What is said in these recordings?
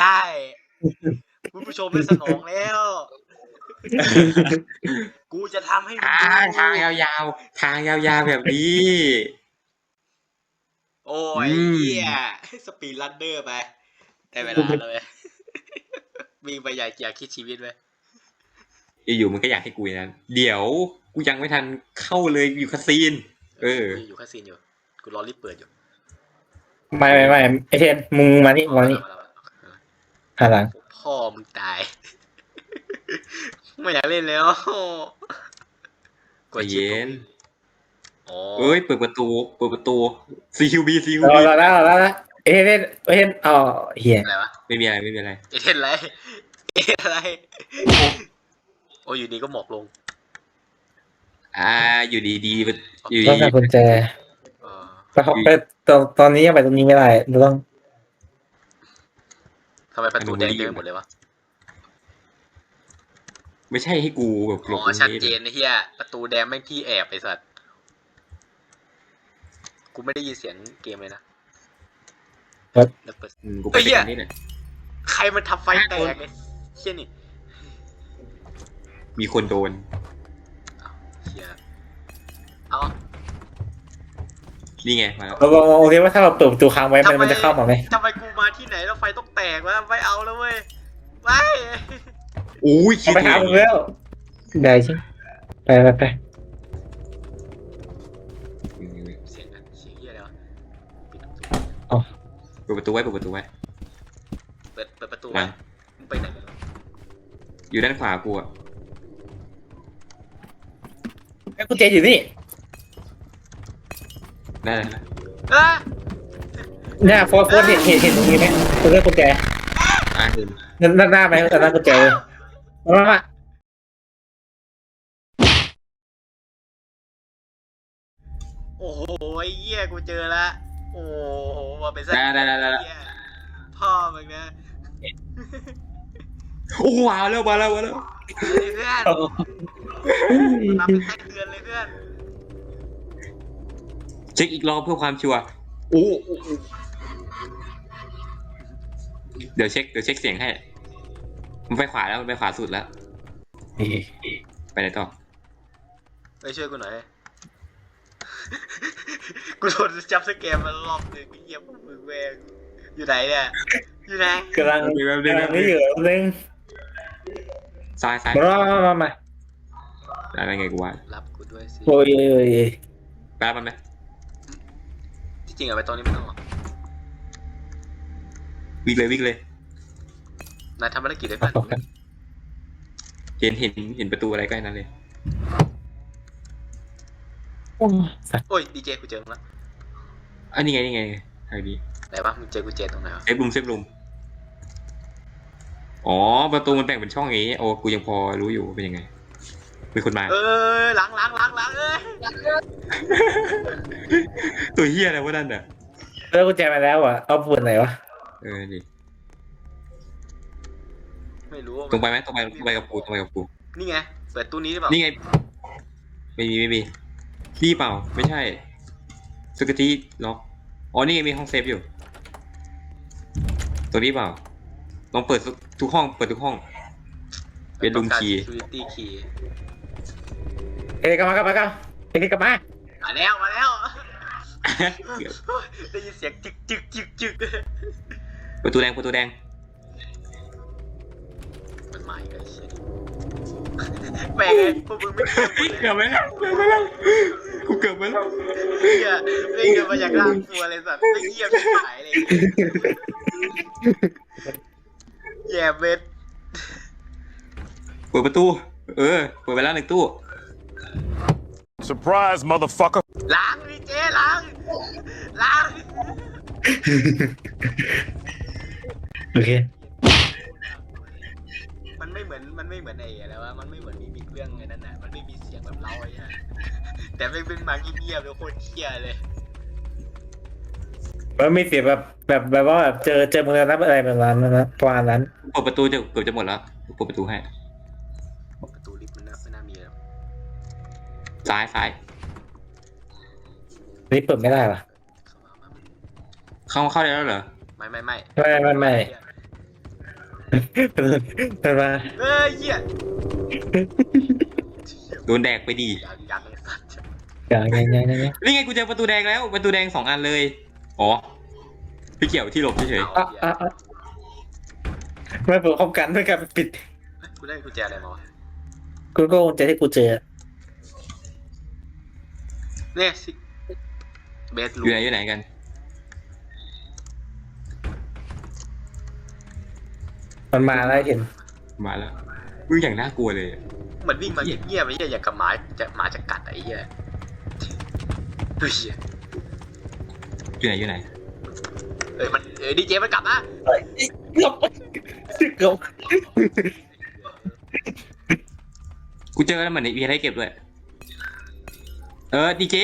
ได้ คุณผู้ชมได้สนองแล้ว กูจะทำให้มึงอ่าดูทางยาวๆ ทางยาวๆแบบนี้ โอ้ยอืม เหี้ยสปีดรันเดอร์ไปได้เวลาแล้วเว้ยวิ่งไปอย่าอย่าคิดชีวิตไว้ยอยู่ๆมันก็อยากให้กูอย่างนั้นเดี๋ยวกูยังไม่ทันเข้าเลยอยู่คาซีน เออ กูอยู่คาสิโนอยู่ กูรอรีบเปิดอยู่ ไม่ไม่ไม่ไอเทนมึงมานี่มานี่เอแล้วเอาแล้วหันหลังพ่อมึงตาย ไม่อยากเล่นแล้วใจเย็นอ๋อเอ้ยเปิดประตู เปิดประตู CQB รอ CQB รอแล้วรอแล้วเอเทนเอเทนอ๋อเฮียอะไรวะไม่มีอะไรไม่มีอะไรเอเทนอะไรเอเทนอะไร โอ้ยอยู่ดีก็หมอกลง อ่าอยู่ดีๆมันอยู่ต้องดีการกุญแจเออแต่เขาไป ตอนตอนนี้ยังไปตรงนี้ไม่ได้เราต้องทำไมประตูแดงเต็มไปหมดเลยวะ ไม่ใช่ให้กูแบบหลอ๋บอตรงชัดนี้เจนนะเฮียประตูแดงไม่งที่แอบไอ้สัตว์ กูไม่ได้ยินเสียงเกมเลยนะแล้วเปิด อืมกูไปเฮ้ยเหี้ยทางนี้หน่อยใครมันทำไฟแตกไอ้เชี่ยนี่มีคนโดนเชี่ยเอา นี่ไงมาแล้วเราลองโอเคว่าถ้าเราเปิดประตูค้างไว้มันมันจะเข้ามาไหมทำไมกูมาที่ไหนแล้วไฟต้องแตกวะไม่เอาแล้วเว้ยไม่อุ้ยคิเอาดไปหาเลมึงแล้วได้จริงไปไปไปเสียงกันเสียงเฮียอะไรวะปิดประตูเปิดประตูไว้เปิดประตูไว้เปิดเปิดประตูหลัไว้งมึงไปไหนกันวะอยู่ด้านขวากูอะไอ้กุญแจอยู่นี่ ได้แล้วนะอะเนี่ยโฟร์โฟร์เห็นเห็นเห็นตรงนี้ไหมตัวเลือกกุญแจอ่าเห็นหน้าหน้าไหมแต่หน้ากุญแจเลยมามาโอ้โหไอ้เหี้ยกูเจอละโอ้โหมาเป็นสัตได้ว์ได้ได้ได้ได้เหี้ยพ่อมึงนะโอ้ว้าวแล้วมาแล้วมาแล้วเฮ้ยเพื่อนมาเป็นแท็กเตือนเลยเพื่อน เช็คอีกรอบเพื่อความชัวร์โอ้โอ้โอ้เดี๋ยวเช็คเดี๋ยวเช็คเสียงให้ มันไปขวาแล้วมันไปขวาสุดแล้ว ไปไหนต่อไปช่วยกูหน่อย กูโดนจับสแกมมารอบหนึงไอ้เหี้ยพวกมึงแวงอยู่ไหนเนี่ย อยู่ไหนกำลังเดี๋ยวแป๊บนึงกำลังไม่อยู่นึงซ้ายซ้ายมามามามาอะไรไงกูว่ารับกูด้วยสิโอ้ยโอ้ยแป๊บมันไหมที่ จริงอะไปตอนนี้ไม่ต้องหรอกวิ่งเลยวิ่งเลยนายทำภารกิจได้เอาเพื่อนต่อกันเห็นเห็นเห็นประตูอะไรใกล้นั้นเลยโอ้สัตว์โอ้ยดีเจกูเจอมึงแล้วอันนี้ไงนี่ไงทางนี้ไหนวะมึงเจอกูเจตรงไหนวะเซฟลุมเซฟลุมอ๋อประตูมันแบ่งเป็นช่องอย่างนี้โอ้กูยังพอรู้อยู่เป็นยังไง มีคนมา เออหลังหลังหลังหลังเอ้ยตัวเฮียอะไรวะนั่นอะเลือกกุญแจมาแล้วอะเอาปืนไหนวะเออดิไม่รู้ว่าตรงไปไหมตรงไปตรงไปกับกูตรงไปกับกูนี่ไงเปิดตู้นี้หรือเปล่านี่ไง ไม่มีไม่มีนี่เปล่า ไม่ใช่สกตี้ล็อกอ๋อนี่ไงมีห้องเซฟอยู่ ตัวนี้เปล่า ลองเปิดทุกห้องเปิดทุกห้อง เป็นรูมคีย์ต้องการ security key เอ้ยกลับมากลับมากลับเอ้ยกลับมามาแล้วมาแล้วได้ยินเสียงจึกจึกจึกจึกประตูแดงประตูแดงมันมาอีกแล้วไอ้เชี่ยแม่งไงพวกมึงไม่เชื่อกูเลยเกือบไปแล้วเกือบไปแล้วกูเกือบไปแล้วเหี้ยไม่เกิดมาจากร่างกลัวเลยสัตว์ไม่เงียบไม่หายเลยแย่เบ็ดเปิดประตู เออเปิดไปแล้วหนึ่งตู้ Surprise, motherfucker. ล้างดิเจล้างล้างโอเค มันไม่เหมือนมันไม่เหมือนไอ้อะไรวะมันไม่เหมือนมีมีเรื่องไอ้นั่นน่ะมันไม่มีเสียงแบบเราไอ้เนี่ยแต่ไม่เป็นมาเงียบๆเลยโคตรเครียดเลยมันมีเสียงแบบแบบแบบว่าแบบเจอเจอมือนับอะไรแบบนั้นนะประมาณนั้น เปิดประตูจะเกือบจะหมดแล้วเปิดประตูให้ ซ้ายซ้ายนี่เปิดไม่ได้ปะเข้ามามาเข้าเข้าได้แล้วเหรอ ไม่ไม่ไม่ไม่ไม่ไม่ไม่เป็นมาเฮ้ยเหี้ยโดนแดกไปดีอยากอยากเลยสัตว์อย่างไงไงไงไงนี่ไงกูเจอประตูแดงแล้ว ประตูแดงสองอันเลย อ๋อ พี่เกี่ยวที่หลบเฉยเอาอะเหี้ยอะอะไม่เปิดพร้อมกันไม่กันปิด กูได้กุญแจอะไรมาวะกูก็คงจะที่กูเจอ เนี่ยสิเบสๆอรูยู่ไหนอยู่ไหนกัน มันมาแล้วเห็น มาแล้วมึงอย่างน่ากลัวเลยเหมือนวิ่งมาเงียบๆไอ้เหี้ยอย่างกับหมาจะหมาจะกัดไอ้เหี้ยเฮ้ยอยู่ไหนอยู่ไหนเอ้ยมันเอ้ยดีเจมันกลับมาหลบหลบกูเจอแล้วมันมีอะไรให้เก็บด้วยเออดีเจ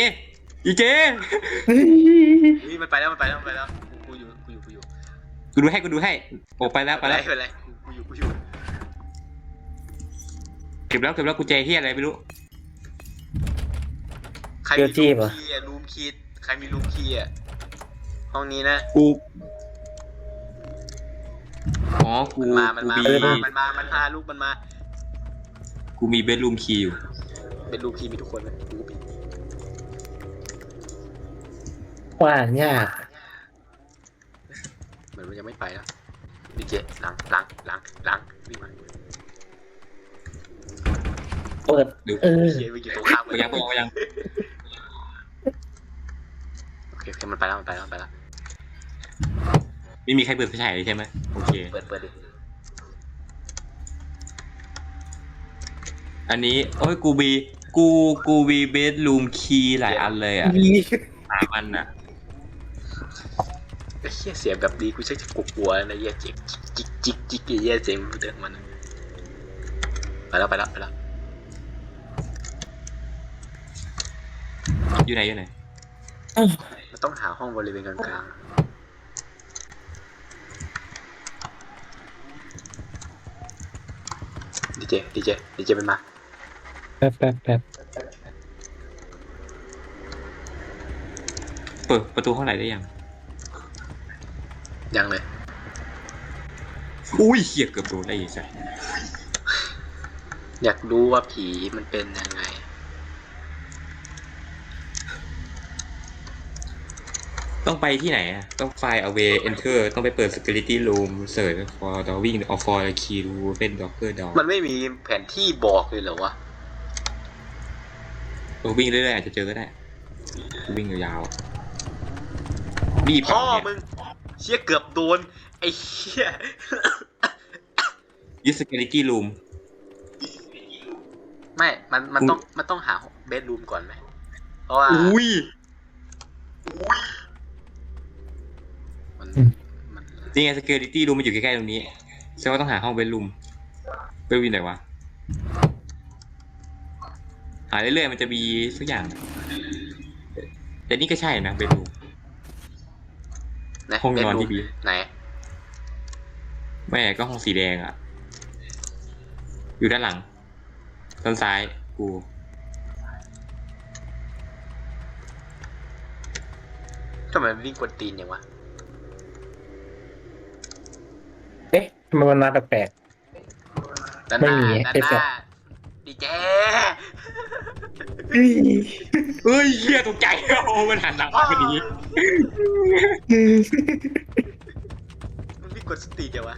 ดีเจเฮ้ยมันไปแล้วมันไปแล้วมันไปแล้วกูกูอยู่กูอยู่กูอยู่กูดูให้กูดูให้โอ้ไปแล้วไปไปแล้วไปเลยกูอยู่กูอยู่เก็บแล้วเก็บแล้วกูเจเฮียอะไรไม่รู้ใครมีรูมคีย์อะรูมคีย์ใครมีรูมคีย์อะห้องนี้นะกูอ๋อกูมันมามันกูมามีมันมามันมามันมาลูกมันมา กูมีเบดรูมคีย์อยู่เป็นรูมคีย์มีทุกคนไหมกู ก็มีว่านยากเหมือนมันยังไม่ไปแล้วดีเจหลังหลังหลังหลังวิ่งมาเปิด ดูเออเฮียวิ่งอยู่ตรงข้ามกูยังกูยังโอเคโอเคมันไปแล้วมันไปแล้วมันไปแล้วไม่มีใครเปิดไฟฉายเลยใช่ไหมโอเค เปิดเปิดดิอันนี้โอ้ยกูมีกูกูมีเบดรูมคีย์หลายอันเลยอะมีสามอันอะไอ้ เฮียเสียงแบบดีกูชักจะกลัวๆนะเฮียจิกจิกจิกจิกไอ้เฮียเสียงเดินมันไปแล้วไปแล้วไปแล้วอยู่ไหนอยู่ไหนมันต้องหาห้องบริเวณกลางๆดีเจดีเจดีเจมันมาแป๊บแป๊บแป๊บเปิดประตูห้องไหนได้ยัง ยังเลย อุ้ยเหี้ยเกือบโดนได้ยังไงอยากรู้ว่าผีมันเป็นยังไง ต้องไปที่ไหนอะต้องไฟล์ away enter ต้องไปเปิด security room search for drawing or for key to open docker door มันไม่มีแผนที่บอกเลยเหรอวะเออวิ่งเรื่อยๆอาจจะเจอก็ได้ วิ่งยาวๆรีบพ่อเนี่ยมึง เชี่ยเกือบโดน ไอ้เชี่ยยึด security room ไม่ มัน มันต้อง มันต้องหาเบดรูมก่อนไหม เพราะว่า อุ้ยมัน มันนี่ไง security room มันอยู่ใกล้ๆตรงนี้แสดงว่าต้องหาห้อง bedroom ไปวินไหนวะ หาเรื่อยๆมันจะมีสักอย่าง แต่นี่ก็ใช่นะ bedroom ไหนห้องนอน bedroom ที่ดี ไหนไม่ก็ห้องสีแดงอะ อยู่ด้านหลังด้านซ้าย กู ทำไมมันวิ่งกวนตีนอย่างวะ เอ๊ะทำไมมันมาแปลก ด้านหน้าไม่มีด้านไอ้หสัน้าตว์ ดีเจๆอื้อ เฮ้ยเฮียตกใจโอ้มันหันหลังมาพอดีมันไม่กดสติเดียววะ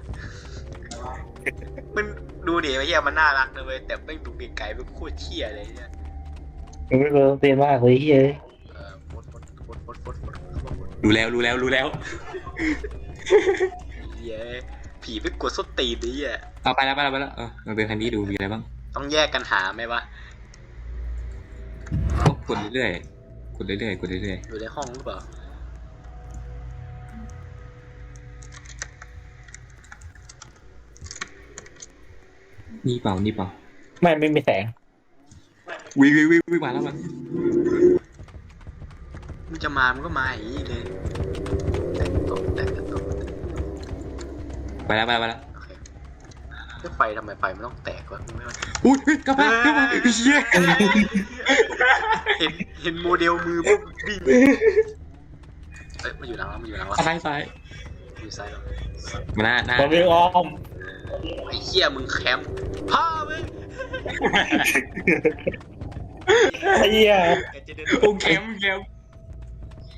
มันดูเดิไอ้เฮียมันน่ารักเลยแต่ไม่ดูไก่เป็นโคตรเชี่ยเลยเนี่ยมันไม่เป็นเต้มากเลยเฮ้ยรู้แล้วรู้แล้วรู้แล้วเหี้ยผีไปกดสติดิเหี้ยเอาไปแล้วไปแล้วไปแล้วเออมัเป็นทางนี้ดูมีอะไรบ้างต้องแยกกันหาไหมวะ กดเรื่อยๆกดเรื่อยๆกดเรื่อยอยู่ในห้องหรือเปล่าๆนี่เปล่านี่เปล่าไม่ไม่มีแสง วิ่งวิ่งวิ่งวิ่งมาแล้วมันมันจะมามันก็มาอย่างนี้เลยแต่งตกแต่งตกไปแล้วไปแล้วไปแล้ว โอเคแล้วไฟทำไมไฟมันต้องแตกวะไม่ว่าอุ้ยเฮ้ยกลับมากลับมาเฮียเห็นเห็นโมเดลมือปุ๊บวิ่งเอ้ยมันอยู่หลังเรามันอยู่หลังเราซ้ายซ้ายอยู่ซ้ายหรอมันหน้าหน้าผมวิ่งอ้อมไอ้เหี้ยมึงแคมป์พ่อมึงไอ้เหี้ยแกจะเดินโอ้แคมป์แคมป์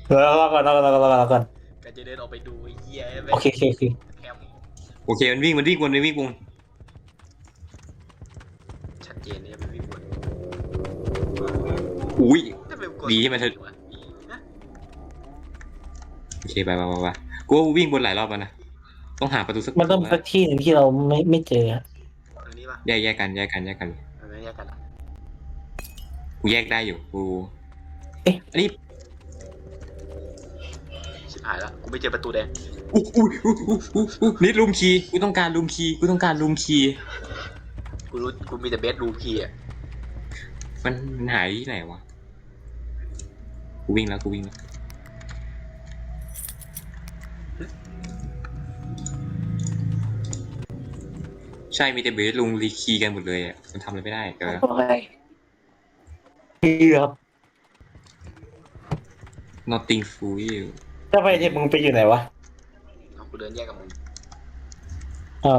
แล้วรอก่อนรอก่อนรอก่อนรอก่อนแกจะเดินออกไปดูไอ้เหี้ยไอ้โอเคโอเคโอเคแคมป์ โอเคมันวิ่งมันวิ่งวนมันวิ่งวน อุ้ย ทำไมกดดีที่มันเถอะ วะฮะโอเคไปไปไปไปกูว่าวิ่งวนหลายรอบแล้วนะ ต้องหาประตูสักมันต้องมีสักที่หนึ่งที่เราไม่ไม่เจออะอันนี้ปะแยกแยกกันแยกกันแยกกันมันไม่แยกกันอะกูแยกได้อยู่ กู เอ๊ะ อันนี้ชิบหายแล้วกูไม่เจอประตูแดงอุ๊ยอุ๊ยอุ๊ยอุ๊ยอุ๊ยอุ๊ยนี่ลุมคีย์กูต้องการลุมคีย์กูต้องการลุมคีย์กูรู้กูมีแต่เบสรูมคีย์อะมันมันหายที่ไหนวะ กูวิ่งแล้วกูวิ่งแล้วใช่มีแต่เบสลุงรีคีย์กันหมดเลยอะมันทำอะไรไม่ได้เดี๋ยวโอเคเกือบ nothing for you ถ้าไปเทปมึงไปอยู่ไหนวะเอากูเดินแยกกับมึงอ๋อ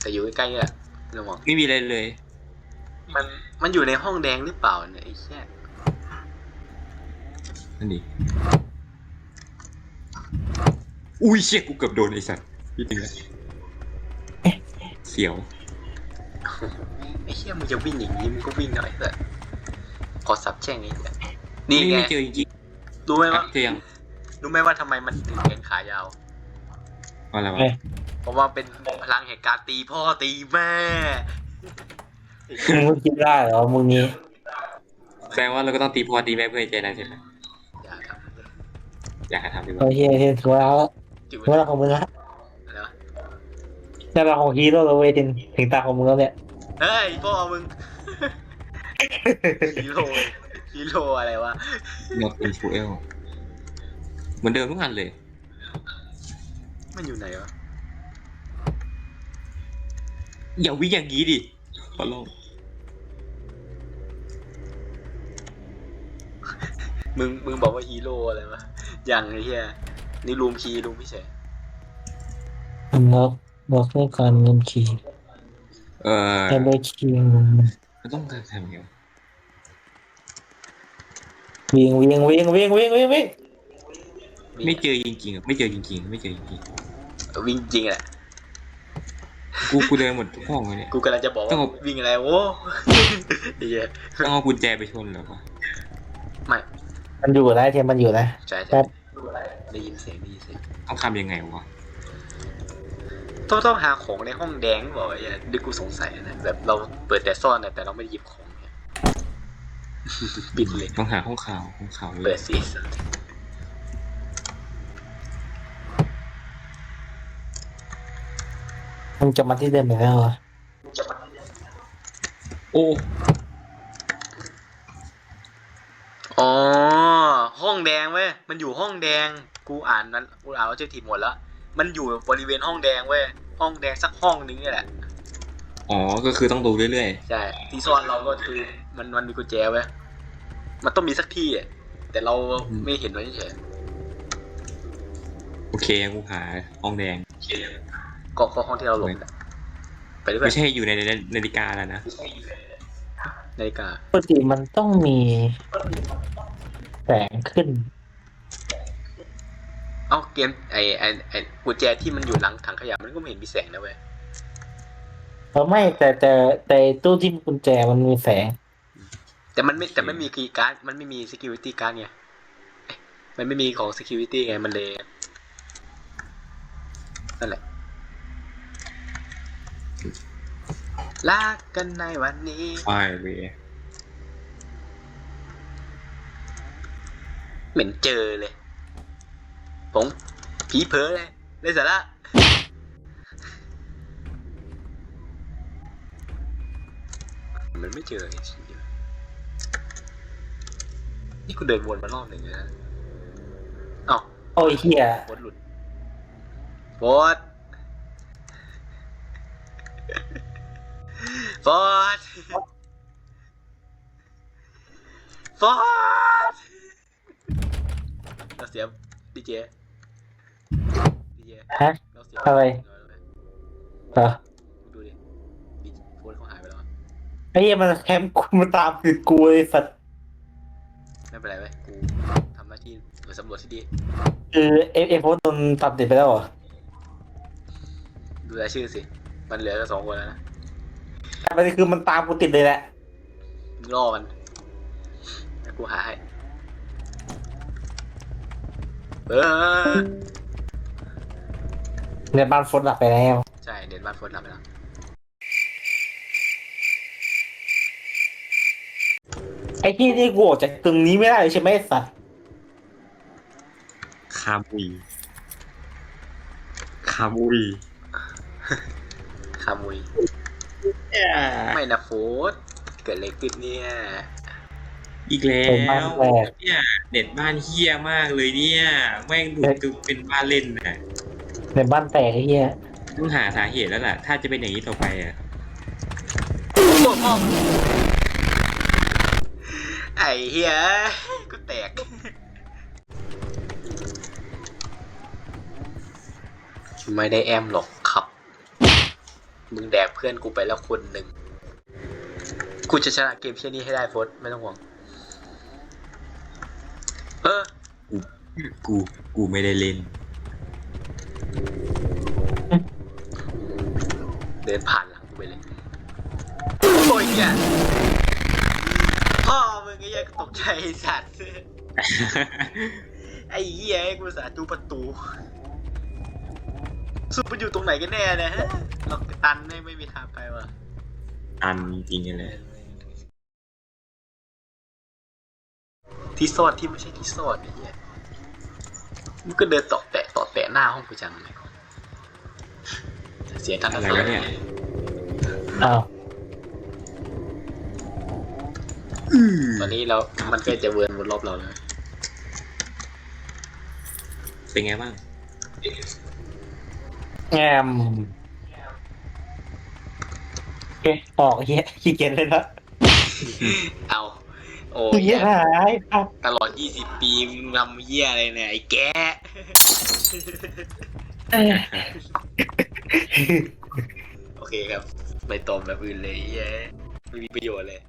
แต่อยู่ใกล้ๆนี่แหละระวังไม่มีอะไรเลย มันมันอยู่ในห้องแดงหรือเปล่าเนี่ยไอ้แค่ นั่นดิอุ้ยเชี่ยกูเกือบโดนไอ้สัตว์พี่ตึงแล้วเสียวไอ้เชี่ยมึงจะวิ่งอย่างนี้มึงก็วิ่งหน่อยแต่ขอสับแช่งไอ้เหี้ยนี่ไม่ไงไม่เจอจริงรู้ไหมๆอะว่าเจอยังรู้ไหมว่าทำไมมันถึงแขนขายาวว่าอะไรวะเอ๊ะเพราะว่าเป็นพลังแห่งการตีพ่อตีแม่มึงคิดได้เหรอมึงนี้แสดงว่าเราก็ต้องตีพอตีแม่เพื่อให้ใจได้ใช่ไหมอย่าทำเลย อยากให้ทำดีกโอว่าเคโอเคถือว่าแล้วจิ๋วถึงเวลาของมึงละอะไรวะได้เวลาของฮีโร่แล้วเว้ยถึงถึงตาของมึงแล้วเนี่ยเฮ้ยพ่อมึง ฮีโร่ฮีโร่อะไรวะนอตอินฟูเอลเหมือนเดิมทุกอันเลย มันอยู่ไหนวะ อย่าวิ่งอย่างนี้ดิขอร้องมึง มึงบอกว่าฮีโร่อะไรวะอ ย่างไอ้เหี้ยนี่รูมคีย์รูมพี่เฉยล็อกล็อกเรื่องการเงินคีย์เออแต่โดยคีย์มันต้องทำยังไงวะวิ่งวิ่งวิ่งวิ่งวิ่งวิ่งวิ่งไม่เจอจริงๆอะไม่เจอจริงๆไม่เจอจริงวิ่งจริงแหละๆกูกูเดินหมดทุกห้องเลยเนี่ย กูกำลังจะบอกต้ว่าองเอา วิ่งอะไรโว้ ไอ้เหี้ยต้องเอากุญแจไปชนเหรอวะไม่ มันอยู่นะเทมมันอยู่นะ ใช่ครัใช่บ ได้ยินเสียงได้ยินเสียงต้องทำยังไงวะต้องต้องหาของในห้องแดงบอกไอ้เหี้ยดิกูสงสัยนะแบบเราเปิดแต่ซ่อนนะแต่เราไม่ได้หยิบของเนี่ย ปิดเลยต้องหาห้องข่าวห้องข่าวเลเปิยดสิมึงจะมาที่เดิมไปแล้วเหรอโอ้อ๋อห้ องแดงเว้ย มันอยู่ห้องแดง กูอ่านนั้น กูอ่านว่าเจอทีหมดแล้ว มันอยู่บริเวณห้องแดงเว้ย ห้องแดงสักห้องนึงนี่แหละ อ๋อ ก็คือต้องดูเรื่อยใช่ ที่ซ่อนเราก็คือมันมันมีกุญแจไว้ย มันต้องมีสักที่อะแต่เราไม่เห็นไว้เฉยๆ โอเค กูหาห้องแดง ก็ก็ห้องที่เราหลบน่ะไปเรื่อไม่ยใช่อยู่ในนาฬิกาแล้วนะๆนาฬิกา ปกติมันต้องมี แสงขึ้น เอ้าเกมไอไอไอกุญแจที่มันอยู่หลังถังขยะมันก็ไม่เห็นมีแสงนะเว้ยเออไม่แต่แต่แต่ตู้ที่มีกุญแจมันมีแสง แต่มันไม่แต่ไม่มีคีย์การ์ดมันไม่มี security card ไงเอ๊ะมันไม่มีของ security ไงมันเลยนั่นแหละลากกันในวันนี้ไฟเว เหม็นเจอเลย ผมผีเพ้อเลยเลยสาระมันไม่เจอไอ้ชิ้นเดียวนี่กูเดินวนมารอบหนึ่งแล้วนะเอ้าโอ้ยเฮียบดหลุดบดบดบด เราเสียดีเจเหี้ยฮะเราเสียอะไรเหรอดูดิดิโฟนเขาหายไปแล้วอะไอ้เหี้ยมันแคมป์กูมันตามคือกูเลยสัตว์ไม่เป็นไรเว้ยกูทำหน้าที่หน่วยสำรวจที่ดี คือเอฟเอฟโฟนโดนตัดติดไปแล้วเหรอดูรายชื่อสิ มันเหลือแค่สองคนแล้วนะแต่ประเด็นคือมันตามกูติดเลยแหละมึงล่อมันแล้วกูหาให้ เออในบ้านโฟนหลับไปแล้ว ใช่เด่นบ้านโฟนหลับไปแล้ว ไอ้ที่นี่กูออกจากตรงนี้ไม่ได้เลยใช่ไหมไอ้สัตว์คาบุยคาบุยขามุย ไม่นะโฟนเกิดอะไรขึ้นเนี่ย อีกแล้เป็นบ้านวแรกเนี่ยเน็ตบ้านเฮี้ยมากเลยเนี่ยแม่งดูดเป็นบ้านเล่นน่ะในบ้านแตกไอ้เหี้ยต้องหาสาเหตุแล้วล่ะ ถ้าจะเป็นอย่างนี้ต่อไปอะไอ้เฮียกูแตก ไม่ได้แอมหรอกครับ มึงแดกเพื่อนกูไปแล้วคนหนึ่งกูจะชนะเกมเช่นนี้ให้ได้โฟสไม่ต้องห่วง เออ กู กูไม่ได้เล่น เดินผ่านหลังกูไปเลยโอ้ยเนี่ยพ่อมึงไอ้เหี้ยตกใจไอ้สัตว์ ไอ้เหี้ยไอ้กูสาดูประตูสุดมันอยู่ตรงไหนกันแน่เนะฮะเราตันไม่ไม่มีทางไปว่ะอันจริงๆเลย ที่ซ่อนที่ไม่ใช่ที่ซ่อนไอ้เหี้ย มึงก็เดินต่อแตะต่อแตะหน้าห้องกูจังเลยเสียงทันอะไรวะเนี่ย อ้าวตอนนี้เรา มันก็จะเวิร์นวนรอบเราแล้วเป็นไงบ้าง แงมโอเคออกไอ้เหี้ยขี้เกียจเลยนะเอา โอ้เหี้ยหายครับตลอด 20 ปีมึงทำเหี้ยอะไรเนี่ยไอ้แกโอเคครับ ไปตอมแบบอื่นเลยเหี้ยไม่มีประโยชน์เลย